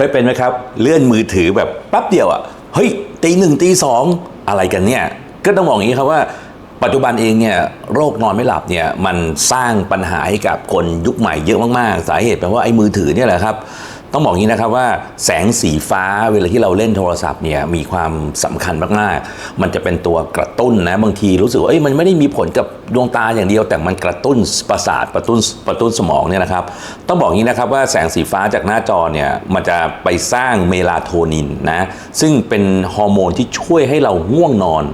เคยเป็นไหมครับ เลื่อนมือถือแบบแป๊บเดียวอะ่ะเฮ้ยตีหนึ่งตีสองอะไรกันเนี่ย ก็ต้องบอกอย่างนี้ครับว่าปัจจุบันเองเนี่ยโรคนอนไม่หลับเนี่ยมันสร้างปัญหาให้กับคนยุคใหม่เยอะมากๆ สาเหตุเป็นว่าไอ้มือถือเนี่ยแหละครับ ต้องบอกอย่างนี้นะครับว่าแสงสีฟ้าเวลาที่เราเล่นโทรศัพท์เนี่ยมีความสำคัญมากๆ มันจะเป็นตัวกระตุ้นนะบางทีรู้สึกว่าเอ้ยมันไม่ได้มีผลกับดวงตาอย่างเดียว แต่มันกระตุ้นประสาทกระตุ้นกระตุ้นสมองเนี่ยนะครับ ต้องบอกอย่างนี้นะครับว่าแสงสีฟ้าจากหน้าจอเนี่ยมันจะไปสร้างเมลาโทนินนะซึ่งเป็นฮอร์โมนที่ช่วยให้เราง่วงนอน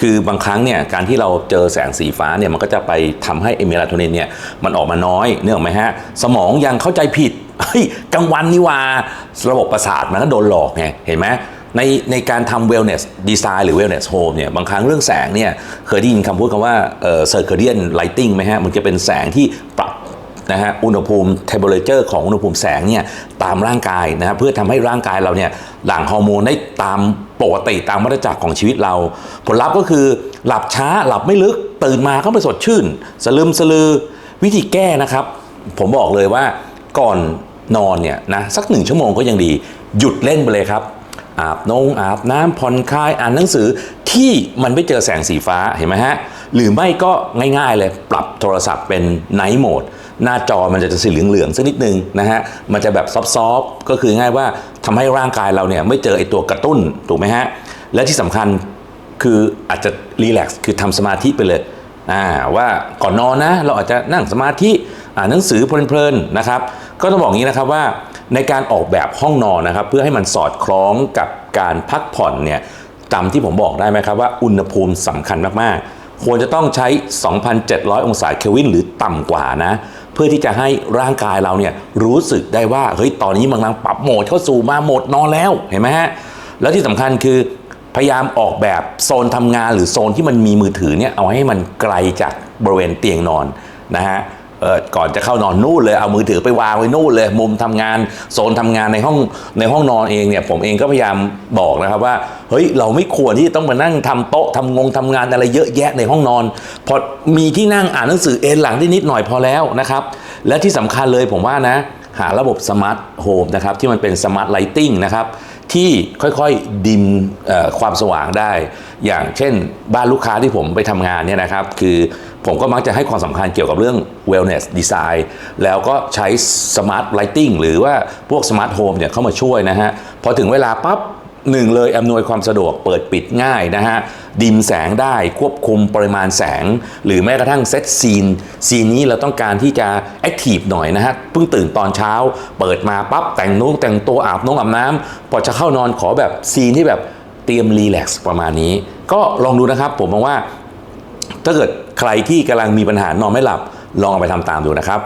คือบางครั้งเนี่ยการที่เราเจอแสงสีฟ้าเนี่ยมันก็จะไปทำให้เอเมลาโทนินเนี่ยมันออกมาน้อยเนื่องไหมฮะสมองยังเข้าใจผิด เฮ้ยกลางวันนี่ว่าระบบประสาทมันก็โดนหลอกไงเห็นไหมในในการทำ wellness design หรือ wellness home เนี่ยบางครั้งเรื่องแสงเนี่ยเคยได้ยินคำพูดคำว่าเอ่อ circadian lighting ไหมฮะ มันจะเป็นแสงที่ปรับนะฮะอุณหภูมิ temperature ของอุณหภูมิแสงเนี่ยตามร่างกายนะฮะเพื่อทำให้ร่างกายเราเนี่ยหลั่งฮอร์โมนได้ตามปกติตามวัฏจักรของชีวิตเรา ผลลัพธ์ก็คือหลับช้าหลับไม่ลึกตื่นมาก็ไม่สดชื่น สลืมสลือวิธีแก้นะครับ ผมบอกเลยว่าก่อน นอนเนี่ยนะสักหนึ่งชั่วโมงก็ยังดี หยุดเล่นไปเลยครับ อาบนงอาบน้ำผ่อนคลายอ่านหนังสือที่มันไม่เจอแสงสีฟ้าเห็นไหมฮะ หรือไม่ก็ง่ายๆเลยปรับโทรศัพท์เป็นไนท์โหมดหน้าจอมันจะสีเหลืองๆสักนิดนึงนะฮะ มันจะแบบซอฟๆก็คือง่ายว่าทำให้ร่างกายเราเนี่ยไม่เจอไอตัวกระตุ้นถูกไหมฮะ และที่สำคัญคืออาจจะรีแลกซ์คือทำสมาธิไปเลยอ่าว่าก่อนนอนนะ เราอาจจะนั่งสมาธิ อ่านหนังสือเพลินๆนะครับ ก็ต้องบอกงี้นะครับว่าในการออกแบบห้องนอนนะครับ เพื่อให้มันสอดคล้องกับการพักผ่อนเนี่ยจำที่ผมบอกได้ไหมครับว่าอุณหภูมิสำคัญมากๆ ควรจะต้องใช้ 2,700 องศาเคลวินหรือต่ำกว่านะ เพื่อที่จะให้ร่างกายเราเนี่ยรู้สึกได้ว่าเฮ้ยตอนนี้กำลังปรับโหมดเข้าสู่มาโหมดนอนแล้วเห็นไหมฮะแล้วที่สำคัญคือพยายามออกแบบโซนทำงานหรือโซนที่มันมีมือถือเนี่ยเอาให้มันไกลจากบริเวณเตียงนอนนะฮะ ก่อนจะเข้านอนนู่นเลยเอามือถือไปวางไว้นู่นเลย มุมทำงานโซนทำงานในห้องในห้องนอนเองเนี่ยผมเองก็พยายามบอกนะครับว่าเฮ้ยเราไม่ควรที่จะต้องมานั่งทำโต๊ะทำงงทำงานอะไรเยอะแยะในห้องนอน พอมีที่นั่งอ่านหนังสือเอนหลังได้นิดหน่อยพอแล้วนะครับ และที่สำคัญเลยผมว่านะ หาระบบสมาร์ทโฮมนะครับที่มันเป็นสมาร์ทไลติงนะครับที่ค่อยๆดิมความสว่างได้ อย่างเช่น บ้านลูกค้าที่ผมไปทำงานเนี่ยนะครับ คือผมก็มักจะให้ความสำคัญเกี่ยวกับเรื่อง wellness design แล้วก็ใช้ smart lighting หรือว่าพวก smart home เนี่ยเข้ามาช่วยนะฮะ พอถึงเวลาปั๊บ หนึ่งเลยอำนวยความสะดวกเปิดปิดง่ายนะฮะ ดิมแสงได้ควบคุมปริมาณแสง หรือแม้กระทั่งเซตซีน ซีนนี้เราต้องการที่จะแอคทีฟหน่อยนะฮะ เพิ่งตื่นตอนเช้า เปิดมาปั๊บแต่งนุ่งแต่งตัวอาบน้องอาบน้ำพอจะเข้านอนขอแบบซีนที่แบบเตรียมรีแลกซ์ประมาณนี้ ก็ลองดูนะครับผมมองว่า ถ้าเกิดใครที่กำลังมีปัญหานอนไม่หลับ ลองเอาไปทำตามดูนะครับ